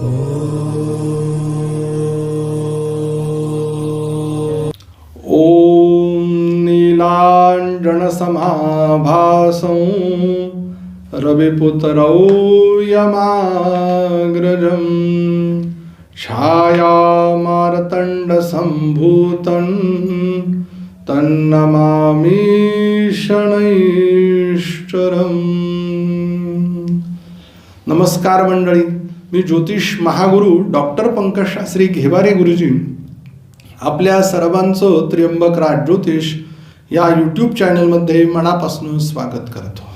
ॐ नीलाञ्जनसमाभासं रविपुत्रौ यमाग्रजं छायामार्तण्डसम्भूतं तन्नमामि शनैश्वरम् नमस्कार मंडळी। मी ज्योतिष महागुरु डॉक्टर पंकज शास्त्री घेवारे गुरुजी आपल्या सर्वांचं त्र्यंबक राज ज्योतिष या यूट्यूब चॅनलमध्ये मनापासून स्वागत करतो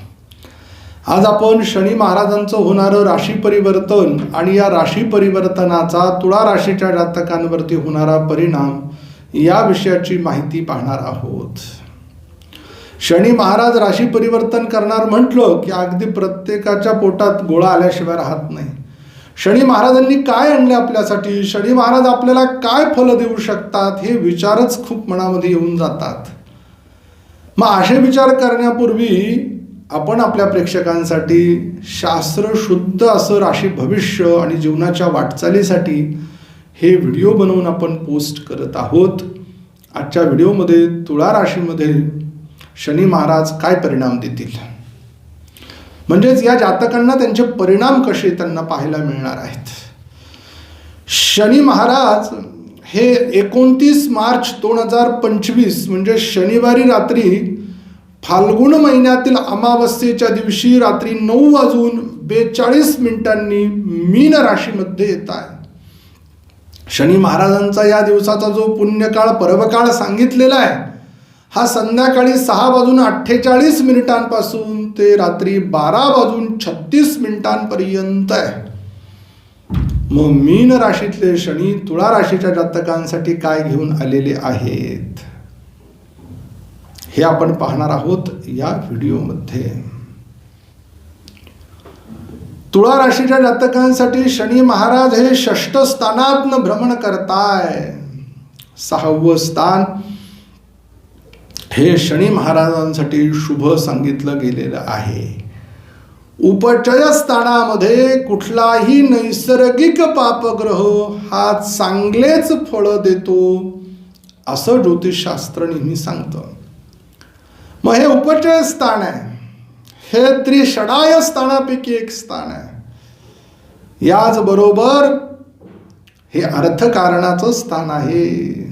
आज आपण शनी महाराजांचं होणारं राशी परिवर्तन आणि या राशी परिवर्तनाचा तुळा राशीच्या जातकांवरती होणारा परिणाम या विषयाची माहिती पाहणार आहोत. शनी महाराज राशी परिवर्तन करणार म्हटलं की अगदी प्रत्येकाच्या पोटात गोळा आल्याशिवाय राहत नाही. शनी महाराजांनी काय आणले आपल्यासाठी? शनी महाराज आपल्याला काय फलं देऊ शकतात? हे विचारच खूप मनामध्ये येऊन जातात. मग असे विचार करण्यापूर्वी आपण आपल्या प्रेक्षकांसाठी शास्त्र शुद्ध असं राशी भविष्य आणि जीवनाच्या वाटचालीसाठी हे व्हिडिओ बनवून आपण पोस्ट करत आहोत. आजच्या व्हिडिओमध्ये तुळा राशीमध्ये शनी महाराज काय परिणाम देतील? म्हणजेच या जातकांना त्यांचे परिणाम कसे त्यांना पाहायला मिळणार आहेत? शनी महाराज हे एकोणतीस मार्च दोन हजार पंचवीस म्हणजे शनिवारी रात्री फाल्गुन महिन्यातील अमावस्येच्या दिवशी रात्री नऊ वाजून बेचाळीस मिनिटांनी मीन राशीमध्ये येत आहे. शनी महाराजांचा या दिवसाचा जो पुण्यकाळ पर्वकाळ सांगितलेला आहे हा संध्याकाळी सहा वाजून अठ्ठेचाळीस मिनिटांपासून ते रात्री बारा वाजून छत्तीस मिनिटांपर्यंत आहे. मग मीन राशीतले शनी तुळा राशीच्या जातकांसाठी काय घेऊन आलेले आहेत? हे आपण पाहणार आहोत या व्हिडिओमध्ये. तुळा राशीच्या जातकांसाठी शनी महाराज हे षष्ठ स्थानातनं भ्रमण करताय. सहावं स्थान हे शनी महाराजांसाठी शुभ सांगितलं गेलेलं आहे. उपचयस्थानामध्ये कुठलाही नैसर्गिक पापग्रह हा चांगलेच फळं देतो असं ज्योतिषशास्त्र नेहमी सांगतं. मग हे उपचय स्थान आहे. हे त्रिषडाय स्थानापैकी एक स्थान आहे. याचबरोबर हे अर्थकारणाचं स्थान आहे.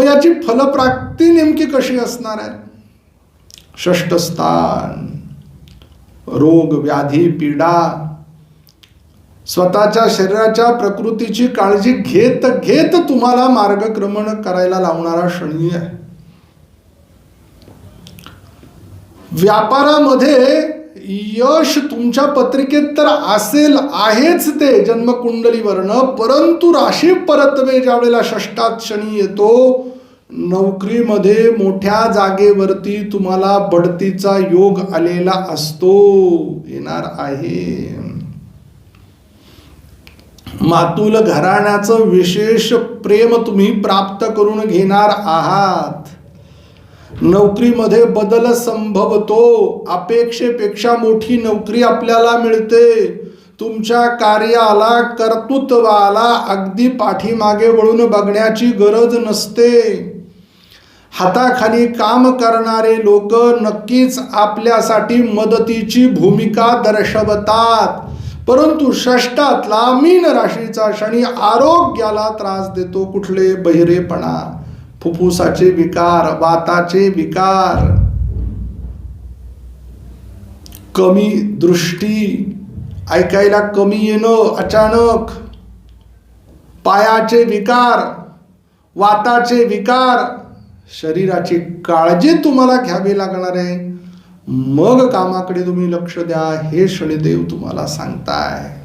मग याची फलप्राप्ती नेमकी कशी असणार आहे? षष्ठ स्थान रोग व्याधी पीडा स्वतःच्या शरीराच्या प्रकृतीची काळजी घेत घेत तुम्हाला मार्गक्रमण करायला लावणारा शनी आहे. व्यापारामध्ये यश तुमच्या पत्रिकेत तर असेल आहेच ते जन्मकुंडलीवरनं परंतु राशी परतवे ज्या वेळेला षष्टात शनी येतो नोकरीमध्ये मोठ्या जागेवरती तुम्हाला बढतीचा योग आलेला असतो. येणार आहे. मातुल घराण्याचं विशेष प्रेम तुम्ही प्राप्त करून घेणार आहात. नोकरीमध्ये बदल संभवतो. अपेक्षेपेक्षा मोठी नोकरी आपल्याला मिळते. तुमच्या कार्याला कर्तृत्वाला अगदी पाठीमागे वळून बघण्याची गरज नसते. हाताखाली काम करणारे लोक नक्कीच आपल्यासाठी मदतीची भूमिका दर्शवतात. परंतु षष्टातला मीन राशीचा शनी आरोग्याला त्रास देतो कुठले बहिरेपणा फुफ्फुसाचे विकार वाताचे विकार. कमी दृष्टी ऐकायला कमी येणं अचानक. पायाचे विकार वाताचे विकार शरीराची काळजी तुम्हाला घ्यावी लागणार आहे. मग कामाकडे तुम्ही लक्ष द्या. हे शनिदेव तुम्हाला सांगताय.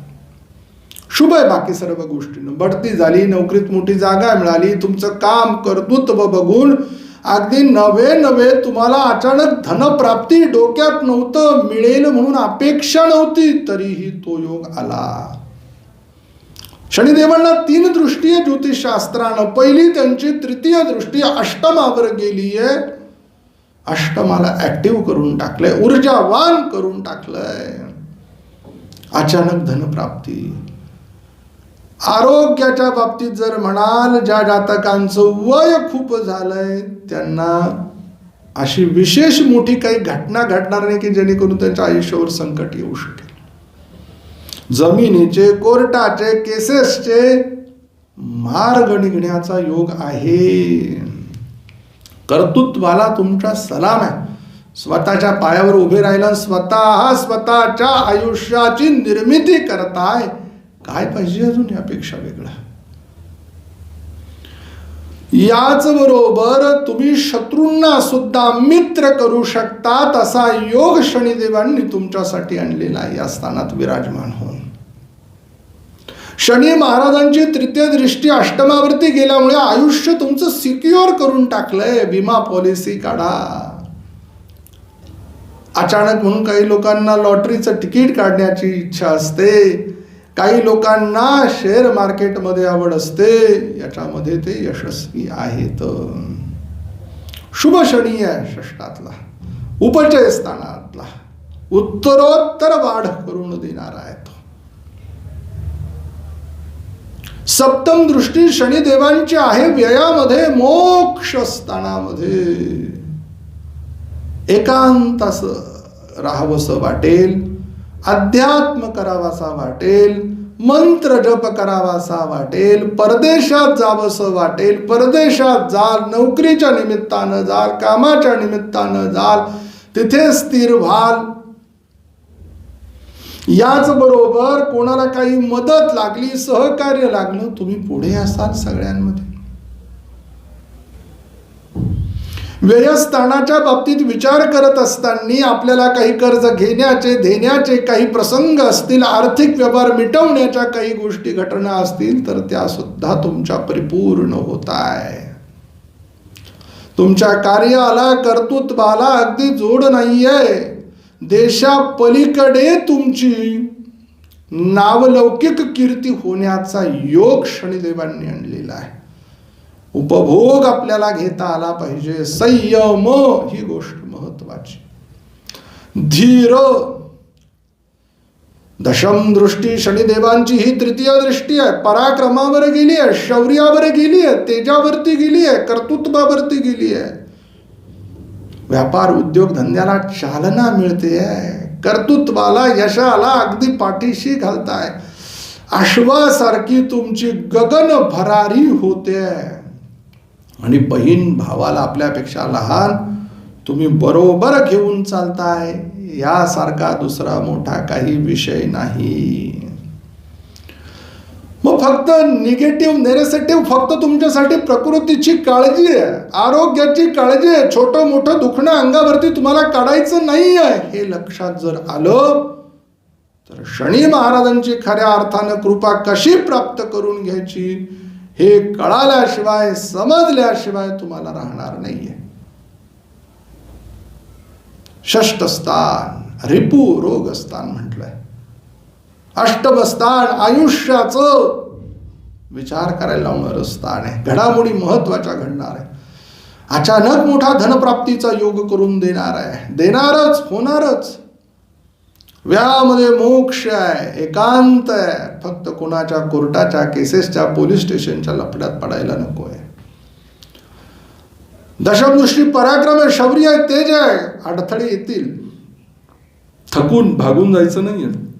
शुभ आहे बाकी सर्व गोष्टीनं बढती झाली नोकरीत मोठी जागा मिळाली. तुमचं काम कर्तृत्व बघून अगदी नवे नवे तुम्हाला अचानक धनप्राप्ती डोक्यात नव्हतं मिळेल म्हणून अपेक्षा नव्हती तरीही तो योग आला. शनिदेवांना तीन दृष्टी आहे ज्योतिषशास्त्रानं. पहिली त्यांची तृतीय दृष्टी अष्टमावर गेली आहे अष्टमाला ऍक्टिव्ह करून टाकलंय ऊर्जावान करून टाकलंय. अचानक धनप्राप्ती. आरोग्याच्या बाबतीत जर म्हणाल ज्या जातकांचं वय खूप झालंय त्यांना अशी विशेष मोठी काही घटना घडणार नाही की जेणेकरून त्यांच्या आयुष्यावर संकट येऊ शकेल. जमिनीचे कोर्टाचे केसेसचे मार्ग निघण्याचा योग आहे. कर्तृत्वाला तुमचा सलाम आहे. स्वतःच्या पायावर उभे राहिला स्वतः स्वतःच्या आयुष्याची निर्मिती करताय. काय पाहिजे अजून यापेक्षा वेगळं? याच बरोबर तुम्ही शत्रूंना सुद्धा मित्र करू शकता तसा योग शनिदेवांनी तुमच्यासाठी आणलेला आहे. या स्थानात विराजमान हो. शनी महाराजांची तृतीय दृष्टी अष्टमावरती गेल्यामुळे आयुष्य तुमचं सिक्युअर करून टाकलंय विमा पॉलिसी काढा. अचानक म्हणून काही लोकांना लॉटरीचं तिकीट काढण्याची इच्छा असते. काही लोकांना शेअर मार्केटमध्ये आवड असते. याच्यामध्ये ते यशस्वी आहेत. शुभ शनी आहे षष्टातला उपचय स्थानातला उत्तरोत्तर वाढ करून देणारा आहे तो सप्तम दृष्टी शनिदेवांची आहे व्ययामध्ये मोक्ष स्थानामध्ये एकांत असं राहावंसं वाटेल अध्यात्म करावासा वाटेल मंत्र जप करावासा वाटेल परदेशात जावंसं वाटेल परदेशात जाल नोकरीच्या निमित्तानं जाल कामाच्या निमित्तानं जाल तिथे स्थिर व्हाल याच बरोबर कोणाला काही मदत लागली सहकार्य लागलं तुम्ही पुढे असाल सगळ्यांमध्ये. व्ययस्थानाच्या बाबतीत विचार करत असताना आपल्याला काही कर्ज घेण्याचे देण्याचे काही प्रसंग असतील आर्थिक व्यवहार मिटवण्याच्या काही गोष्टी घटना असतील तर त्या सुद्धा तुमच्या परिपूर्ण होत आहे. तुमच्या कार्याला कर्तृत्वाला अगदी जोड नाहीये. देशा पलीकडे तुमची नावलौकिक कीर्ती होण्याचा योग शनिदेवांनी आणलेला आहे. उपभोग आपल्याला घेता आला पाहिजे. संयम ही गोष्ट महत्वाची धीर. दशम दृष्टी शनिदेवांची ही तृतीय दृष्टी आहे. पराक्रमावर गेली आहे शौर्यावर गेली आहे तेजावरती गेली आहे कर्तृत्वावरती गेली आहे. व्यापार उद्योग धंद्याला चालना मिळते. आहे कर्तृत्वाला यशाला अगदी पाठीशी घालताय. अश्वासारखी तुमची गगन भरारी होते. आणि बहीण भावाला आपल्यापेक्षा लहान तुम्ही बरोबर घेऊन चालताय. यासारखा दुसरा मोठा काही विषय नाही. मग फक्त निगेटिव्ह नेरेसेटिव्ह फक्त तुमच्यासाठी प्रकृतीची काळजी आहे आरोग्याची काळजी आहे छोटं मोठं दुखणं अंगावरती तुम्हाला काढायचं नाही आहे हे लक्षात जर आलं तर शनी महाराजांची खऱ्या अर्थानं कृपा कशी प्राप्त करून घ्यायची हे कळाल्याशिवाय समजल्याशिवाय तुम्हाला राहणार नाहीये. षष्टस्थान रिपू रोगस्थान म्हटलंय. अष्टमस्थान आयुष्याचं विचार करायला लावणारं स्थान आहे. घडामोडी महत्त्वाच्या घडणार आहे. अचानक मोठा धनप्राप्तीचा योग करून देणार आहे. देणारच होणारच. व्यामध्ये मोक्ष आहे एकांत आहे. फक्त कोणाच्या कोर्टाच्या केसेसच्या पोलीस स्टेशनच्या लपड्यात पडायला नको आहे दशमदृष्टी पराक्रम आहे शौर्य आहे तेज आहे. अडथळे येतील. थकून भागून जायचं नाहीये.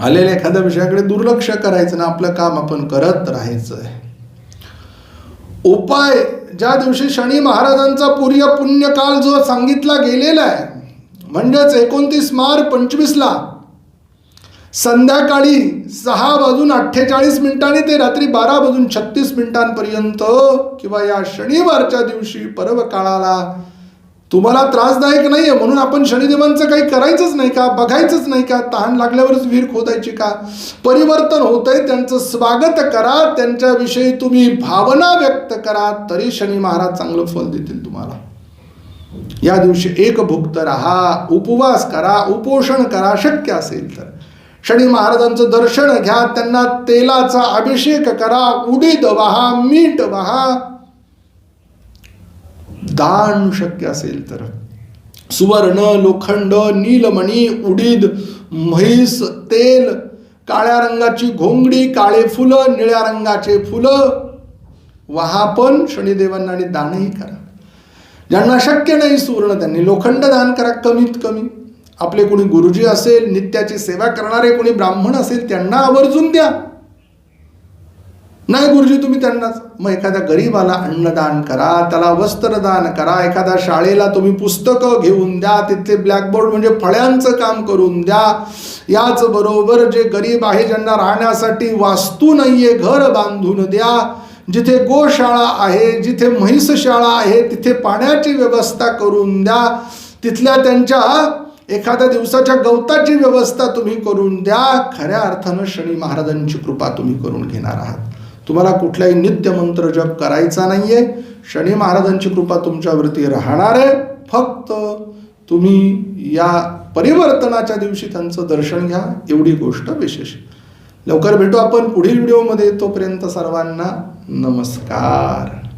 आलेल्या एखाद्या विषयाकडे दुर्लक्ष करायचं ना आपलं काम आपण करत राहायचं आहे उपाय ज्या दिवशी शनी महाराजांचा पूर्य पुण्यकाल जो सांगितला गेलेला आहे म्हणजेच एकोणतीस मार्च पंचवीसला संध्याकाळी सहा वाजून अठ्ठेचाळीस मिनिटांनी ते रात्री बारा वाजून छत्तीस मिनिटांपर्यंत किंवा या शनिवारच्या दिवशी पर्व काळाला तुम्हाला त्रासदायक नाही आहे म्हणून आपण शनिदेवांचं काही करायचंच नाही का बघायचंच नाही का तहान लागल्यावरच विहीर खोदायची का? परिवर्तन होत आहे त्यांचं स्वागत करा त्यांच्याविषयी तुम्ही भावना व्यक्त करा तरी शनी महाराज चांगलं फल देतील तुम्हाला. या दिवशी एक भुक्त राहा उपवास करा उपोषण करा शक्य असेल तर. शनी महाराजांचं दर्शन घ्या त्यांना तेलाचा अभिषेक करा उडीद वाहा मीठ वाहा दान शक्य असेल तर. सुवर्ण लोखंड नीलमणी उडीद म्हैस तेल काळ्या रंगाची घोंगडी काळे फुलं निळ्या रंगाचे फुलं वहापण शनिदेवांना आणि दानही करा. ज्यांना शक्य नाही सुवर्ण त्यांनी लोखंड दान करा कमीत कमी. आपले कोणी गुरुजी असेल नित्याची सेवा करणारे कोणी ब्राह्मण असेल त्यांना आवर्जून द्या. नाही गुरुजी तुम्ही त्यांनाच. मग एखाद्या गरीबाला अन्नदान करा त्याला वस्त्रदान करा एखाद्या शाळेला तुम्ही पुस्तकं घेऊन द्या तिथले ब्लॅकबोर्ड म्हणजे फळ्यांचं काम करून द्या. याचबरोबर जे गरीब आहे ज्यांना राहण्यासाठी वास्तू नाही आहे घर बांधून द्या. जिथे गोशाळा आहे जिथे म्हैसशाळा आहे तिथे पाण्याची व्यवस्था करून द्या. तिथल्या त्यांच्या एखाद्या दिवसाच्या गवताची व्यवस्था तुम्ही करून द्या. खऱ्या अर्थानं शनी महाराजांची कृपा तुम्ही करून घेणार आहात. तुम्हाला कुठलाही नित्य मंत्र जप करायचा नाहीये. शनी महाराजांची कृपा तुमच्यावरती राहणार आहे. फक्त तुम्ही या परिवर्तनाच्या दिवशी त्यांचं दर्शन घ्या. एवढी गोष्ट विशेष. लवकर भेटू आपण पुढील व्हिडिओमध्ये. तोपर्यंत सर्वांना नमस्कार.